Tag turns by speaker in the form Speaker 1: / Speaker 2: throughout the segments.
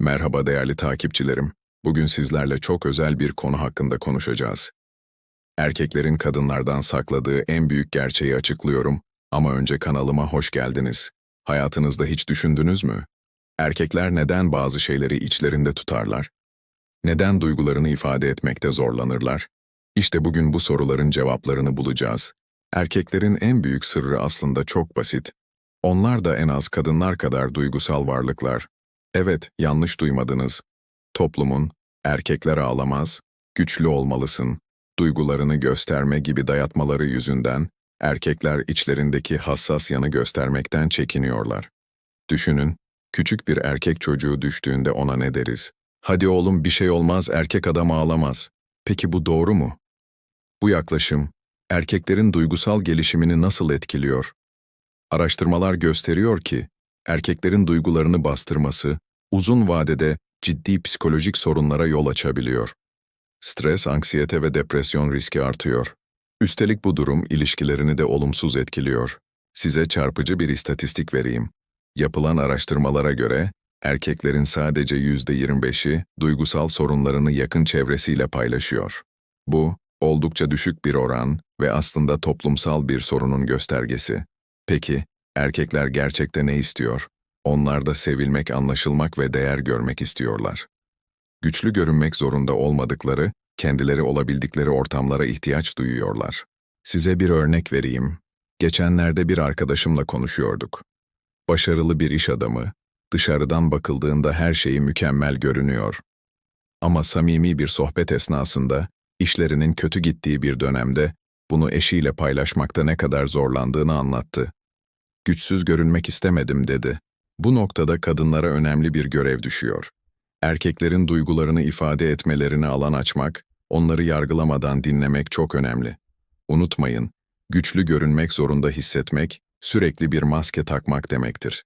Speaker 1: Merhaba değerli takipçilerim. Bugün sizlerle çok özel bir konu hakkında konuşacağız. Erkeklerin kadınlardan sakladığı en büyük gerçeği açıklıyorum ama önce kanalıma hoş geldiniz. Hayatınızda hiç düşündünüz mü? Erkekler neden bazı şeyleri içlerinde tutarlar? Neden duygularını ifade etmekte zorlanırlar? İşte bugün bu soruların cevaplarını bulacağız. Erkeklerin en büyük sırrı aslında çok basit. Onlar da en az kadınlar kadar duygusal varlıklar. Evet, yanlış duymadınız. Toplumun, erkekler ağlamaz, güçlü olmalısın, duygularını gösterme gibi dayatmaları yüzünden, erkekler içlerindeki hassas yanı göstermekten çekiniyorlar. Düşünün, küçük bir erkek çocuğu düştüğünde ona ne deriz? Hadi oğlum bir şey olmaz, erkek adam ağlamaz. Peki bu doğru mu? Bu yaklaşım, erkeklerin duygusal gelişimini nasıl etkiliyor? Araştırmalar gösteriyor ki, erkeklerin duygularını bastırması, uzun vadede ciddi psikolojik sorunlara yol açabiliyor. Stres, anksiyete ve depresyon riski artıyor. Üstelik bu durum ilişkilerini de olumsuz etkiliyor. Size çarpıcı bir istatistik vereyim. Yapılan araştırmalara göre, erkeklerin sadece %25'i duygusal sorunlarını yakın çevresiyle paylaşıyor. Bu, oldukça düşük bir oran ve aslında toplumsal bir sorunun göstergesi. Peki, erkekler gerçekte ne istiyor? Onlar da sevilmek, anlaşılmak ve değer görmek istiyorlar. Güçlü görünmek zorunda olmadıkları, kendileri olabildikleri ortamlara ihtiyaç duyuyorlar. Size bir örnek vereyim. Geçenlerde bir arkadaşımla konuşuyorduk. Başarılı bir iş adamı, dışarıdan bakıldığında her şeyi mükemmel görünüyor. Ama samimi bir sohbet esnasında, işlerinin kötü gittiği bir dönemde, bunu eşiyle paylaşmakta ne kadar zorlandığını anlattı. Güçsüz görünmek istemedim dedi. Bu noktada kadınlara önemli bir görev düşüyor. Erkeklerin duygularını ifade etmelerine alan açmak, onları yargılamadan dinlemek çok önemli. Unutmayın, güçlü görünmek zorunda hissetmek, sürekli bir maske takmak demektir.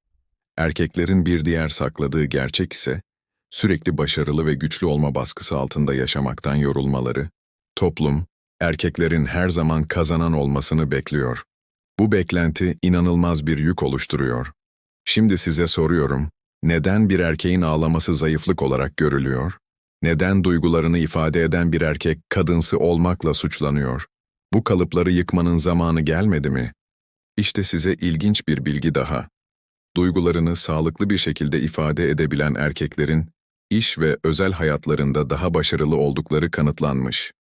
Speaker 1: Erkeklerin bir diğer sakladığı gerçek ise, sürekli başarılı ve güçlü olma baskısı altında yaşamaktan yorulmaları. Toplum, erkeklerin her zaman kazanan olmasını bekliyor. Bu beklenti inanılmaz bir yük oluşturuyor. Şimdi size soruyorum, neden bir erkeğin ağlaması zayıflık olarak görülüyor? Neden duygularını ifade eden bir erkek kadınsı olmakla suçlanıyor? Bu kalıpları yıkmanın zamanı gelmedi mi? İşte size ilginç bir bilgi daha. Duygularını sağlıklı bir şekilde ifade edebilen erkeklerin iş ve özel hayatlarında daha başarılı oldukları kanıtlanmış.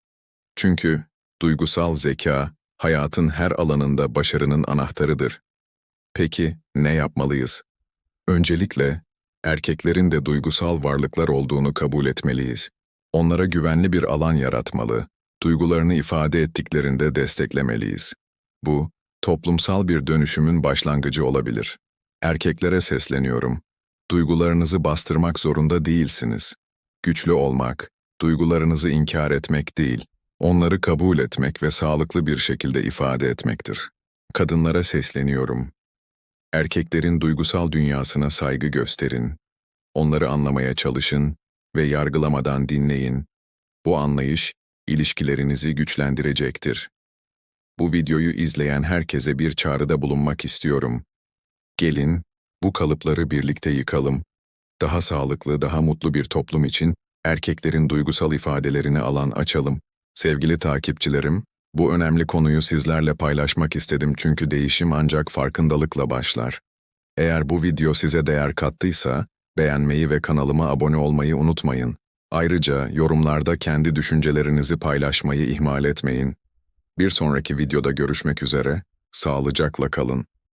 Speaker 1: Çünkü duygusal zeka hayatın her alanında başarının anahtarıdır. Peki ne yapmalıyız? Öncelikle erkeklerin de duygusal varlıklar olduğunu kabul etmeliyiz. Onlara güvenli bir alan yaratmalı, duygularını ifade ettiklerinde desteklemeliyiz. Bu, toplumsal bir dönüşümün başlangıcı olabilir. Erkeklere sesleniyorum. Duygularınızı bastırmak zorunda değilsiniz. Güçlü olmak, duygularınızı inkar etmek değil, onları kabul etmek ve sağlıklı bir şekilde ifade etmektir. Kadınlara sesleniyorum. Erkeklerin duygusal dünyasına saygı gösterin. Onları anlamaya çalışın ve yargılamadan dinleyin. Bu anlayış, ilişkilerinizi güçlendirecektir. Bu videoyu izleyen herkese bir çağrıda bulunmak istiyorum. Gelin, bu kalıpları birlikte yıkalım. Daha sağlıklı, daha mutlu bir toplum için erkeklerin duygusal ifadelerini alan açalım. Sevgili takipçilerim, bu önemli konuyu sizlerle paylaşmak istedim çünkü değişim ancak farkındalıkla başlar. Eğer bu video size değer kattıysa, beğenmeyi ve kanalıma abone olmayı unutmayın. Ayrıca yorumlarda kendi düşüncelerinizi paylaşmayı ihmal etmeyin. Bir sonraki videoda görüşmek üzere, sağlıcakla kalın.